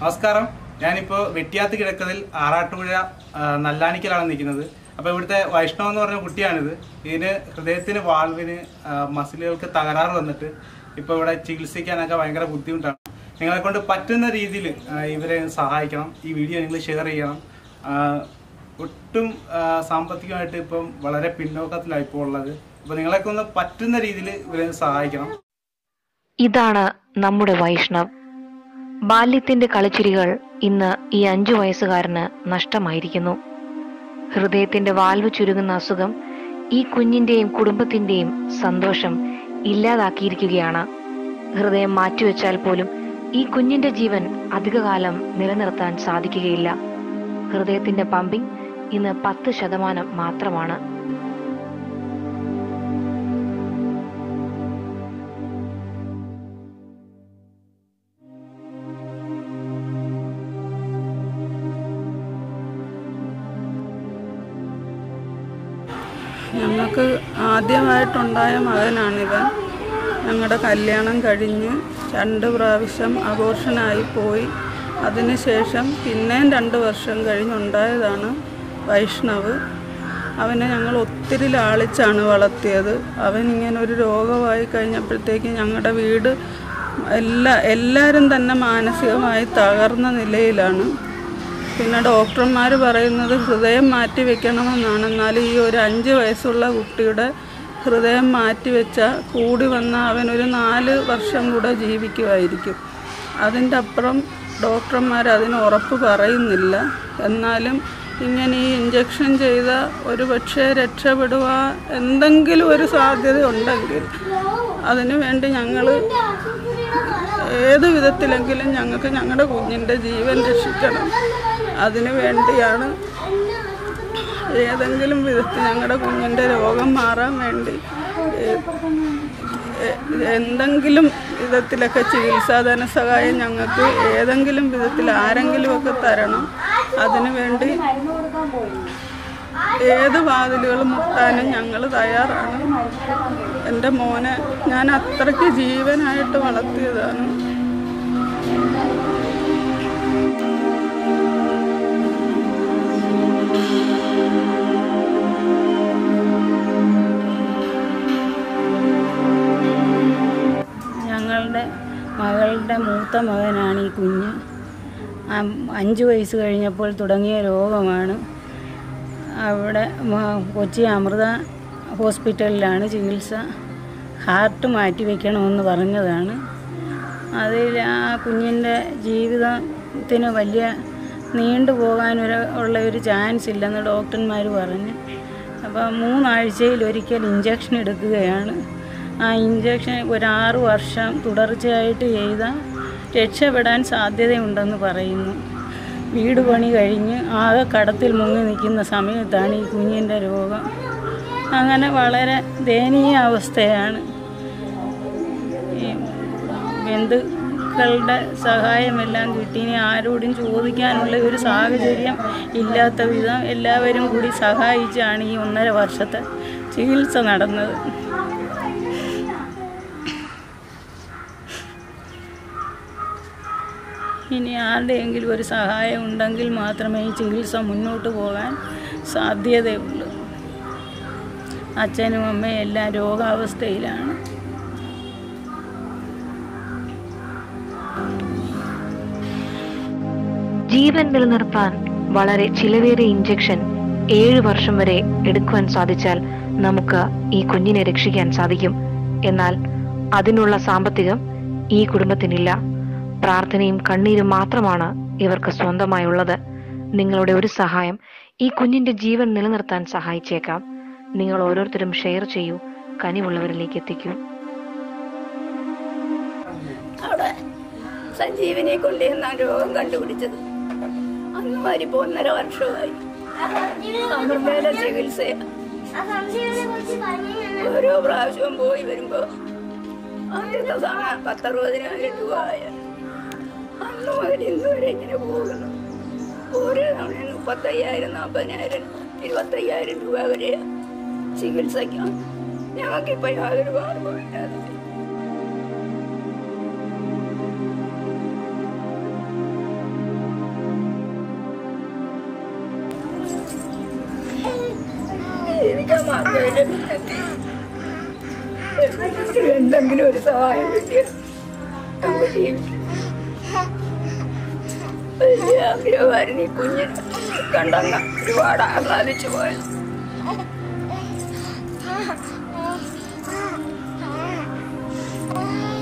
നമസ്കാരം. ഞാനിപ്പോൾ വെട്ടിയാത്ത് കിഴക്കതിൽ ആറാട്ടുപുഴ നല്ലാണിക്കലാണ് നിൽക്കുന്നത്. അപ്പോൾ ഇവിടുത്തെ വൈഷ്ണവ് എന്ന് പറഞ്ഞ കുട്ടിയാണിത്. ഇതിന് ഹൃദയത്തിന് വാൾവിന് മസിലുകൾക്ക് തകരാറ് വന്നിട്ട് ഇപ്പോൾ ഇവിടെ ചികിത്സിക്കാനൊക്കെ ഭയങ്കര ബുദ്ധിമുട്ടാണ്. നിങ്ങളെ കൊണ്ട് പറ്റുന്ന രീതിയിൽ ഇവരെ സഹായിക്കണം. ഈ വീഡിയോ നിങ്ങൾ ഷെയർ ചെയ്യണം. ഒട്ടും സാമ്പത്തികമായിട്ട് ഇപ്പം വളരെ പിന്നോക്കത്തിലാണ് ഇപ്പോൾ ഉള്ളത്. നിങ്ങളെ കൊണ്ട് പറ്റുന്ന രീതിയിൽ ഇവരെ സഹായിക്കണം. ഇതാണ് നമ്മുടെ വൈഷ്ണവ്. ബാല്യത്തിന്റെ കളിച്ചിരികൾ ഇന്ന് ഈ അഞ്ചു വയസ്സുകാരന് നഷ്ടമായിരിക്കുന്നു. ഹൃദയത്തിന്റെ വാൽവ് ചുരുങ്ങുന്ന അസുഖം ഈ കുഞ്ഞിന്റെയും കുടുംബത്തിന്റെയും സന്തോഷം ഇല്ലാതാക്കിയിരിക്കുകയാണ്. ഹൃദയം മാറ്റിവെച്ചാൽ പോലും ഈ കുഞ്ഞിന്റെ ജീവൻ അധികകാലം നിലനിർത്താൻ സാധിക്കുകയില്ല. ഹൃദയത്തിന്റെ പമ്പിംഗ് ഇന്ന് പത്ത് ശതമാനം മാത്രമാണ്. ഞങ്ങൾക്ക് ആദ്യമായിട്ടുണ്ടായ മകനാണിവൻ. ഞങ്ങളുടെ കല്യാണം കഴിഞ്ഞ് രണ്ട് പ്രാവശ്യം അബോർഷനായി പോയി. അതിനുശേഷം പിന്നെയും രണ്ട് വർഷം കഴിഞ്ഞുണ്ടായതാണ് വൈഷ്ണവ്. അവനെ ഞങ്ങൾ ഒത്തിരി ലാളിച്ചാണ് വളർത്തിയത്. അവൻ ഇങ്ങനെ ഒരു രോഗമായി കഴിഞ്ഞപ്പോഴത്തേക്ക് ഞങ്ങളുടെ വീട് എല്ലാ എല്ലാവരും തന്നെ മാനസികമായി തകർന്ന നിലയിലാണ്. പിന്നെ ഡോക്ടർമാർ പറയുന്നത് ഹൃദയം മാറ്റി വെക്കണമെന്നാണ്. എന്നാലും ഈ ഒരു അഞ്ച് വയസ്സുള്ള കുട്ടിയുടെ ഹൃദയം മാറ്റി വെച്ചാൽ കൂടി വന്ന അവനൊരു നാല് വർഷം കൂടെ ജീവിക്കുമായിരിക്കും അതിന്റെ അപ്പുറം ഡോക്ടർമാർ അതിന് ഉറപ്പ് പറയുന്നില്ല. എന്നാലും ഇങ്ങനെ ഈ ഇഞ്ചക്ഷൻ ചെയ്ത ഒരു പക്ഷേ രക്ഷപ്പെടുക എന്തെങ്കിലും ഒരു സാധ്യത ഉണ്ടെങ്കിൽ അതിനു വേണ്ടി ഞങ്ങൾ ഏത് വിധത്തിലെങ്കിലും ഞങ്ങൾക്ക് ഞങ്ങളുടെ കുഞ്ഞിന്റെ ജീവൻ രക്ഷിക്കണം. അതിനു വേണ്ടിയാണ് ഏതെങ്കിലും വിധത്തിൽ ഞങ്ങളുടെ കുഞ്ഞിന്റെ രോഗം മാറാൻ വേണ്ടി എന്തെങ്കിലും വിധത്തിലൊക്കെ ചികിത്സാ ധനസഹായം ഞങ്ങൾക്ക് ഏതെങ്കിലും വിധത്തിൽ ആരെങ്കിലുമൊക്കെ തരണം. അതിനു വേണ്ടി ഏത് വാതിലുകൾ മുട്ടാനും ഞങ്ങൾ തയ്യാറാണ്. എന്റെ മോനെ ഞാൻ അത്രയ്ക്ക് ജീവനായിട്ട് വളർത്തിയതാണ്. മൂത്ത മകനാണ് ഈ കുഞ്ഞ്. അഞ്ച് വയസ്സ് കഴിഞ്ഞപ്പോൾ തുടങ്ങിയ രോഗമാണ്. അവിടെ കൊച്ചി അമൃത ഹോസ്പിറ്റലിലാണ് ചികിത്സ. ഹാർട്ട് മാറ്റി വയ്ക്കണമെന്ന് പറഞ്ഞതാണ്. അതിൽ ആ കുഞ്ഞിന്റെ ജീവിതത്തിന് വലിയ നീണ്ടു പോകാനൊരു ഉള്ള ഒരു ചാൻസ് ഇല്ലെന്ന് ഡോക്ടർമാർ പറഞ്ഞു. അപ്പോൾ മൂന്നാഴ്ചയിൽ ഒരിക്കൽ ഇഞ്ചക്ഷൻ എടുക്കുകയാണ്. ആ ഇഞ്ചക്ഷൻ ഒരാറ് വർഷം തുടർച്ചയായിട്ട് ചെയ്താൽ രക്ഷപ്പെടാൻ സാധ്യതയുണ്ടെന്ന് പറയുന്നു. വീട് പണി കഴിഞ്ഞ് ആകെ കടത്തിൽ മുങ്ങി നിൽക്കുന്ന സമയത്താണ് ഈ കുഞ്ഞിന്റെ രോഗം. അങ്ങനെ വളരെ ദയനീയ അവസ്ഥയാണ്. ബന്ധുക്കളുടെ സഹായമെല്ലാം കിട്ടി. ഇനി ആരോടും ചോദിക്കാനുള്ള ഒരു സാഹചര്യം ഇല്ലാത്ത വിധം എല്ലാവരും കൂടി സഹായിച്ചാണ് ഈ ഒന്നര വർഷത്തെ ചികിത്സ നടന്നത്. ഇനി ആരുടെയെങ്കിലും ഒരു സഹായം ഉണ്ടെങ്കിൽ മാത്രമേ ഈ ചികിത്സ മുന്നോട്ട് പോകാൻ സാധ്യതയുള്ളൂ. അച്ഛനും അമ്മയും എല്ലാം രോഗാവസ്ഥയിലാണ്. ജീവൻ നിലനിർത്താൻ വളരെ ചിലവേറിയ ഇഞ്ചക്ഷൻ ഏഴ് വർഷം വരെ എടുക്കുവാൻ സാധിച്ചാൽ നമുക്ക് ഈ കുഞ്ഞിനെ രക്ഷിക്കാൻ സാധിക്കും. എന്നാൽ അതിനുള്ള സാമ്പത്തികം ഈ കുടുംബത്തിനില്ല. പ്രാർത്ഥനയും കണ്ണീരും മാത്രമാണ് ഇവർക്ക് സ്വന്തമായുള്ളത്. നിങ്ങളുടെ ഒരു സഹായം ഈ കുഞ്ഞിന്റെ ജീവൻ നിലനിർത്താൻ സഹായിച്ചേക്കാം. നിങ്ങൾ ഓരോരുത്തരും ഷെയർ ചെയ്യൂ. കനിവുള്ളവരിലേക്ക് എത്തിക്കൂ. അവിടെ സഞ്ജീവനെ കൊണ്ടുവന്ന രോഗം കണ്ടുപിടിച്ചത്. അന്ന് മരിപ്പോ ഒന്നര വർഷമായി ചികിത്സ ഓരോ പ്രാവശ്യവും പോയി വരുമ്പോ ആദ്യത്തെ പത്തറുപതിനായിരം രൂപ ആയ അന്ന് മുതൽ ഇന്ന് ഇങ്ങനെ പോകുന്നു. ഓരോ തവണ മുപ്പത്തയ്യായിരം നാൽപ്പതിനായിരം ഇരുപത്തയ്യായിരം രൂപ വരെ ചികിത്സയ്ക്കാണ് ഞങ്ങൾക്കിപ്പോൾ യാതൊരു മാർഗമില്ലാതെ എന്തെങ്കിലും ഒരു സഹായം കിട്ടിയ ജീവിക്കും. വലിയ കുഞ്ഞിനെ കണ്ടങ്ങ ഒരുപാട് ആഹ്ലാദിച്ചു പോയത് ആ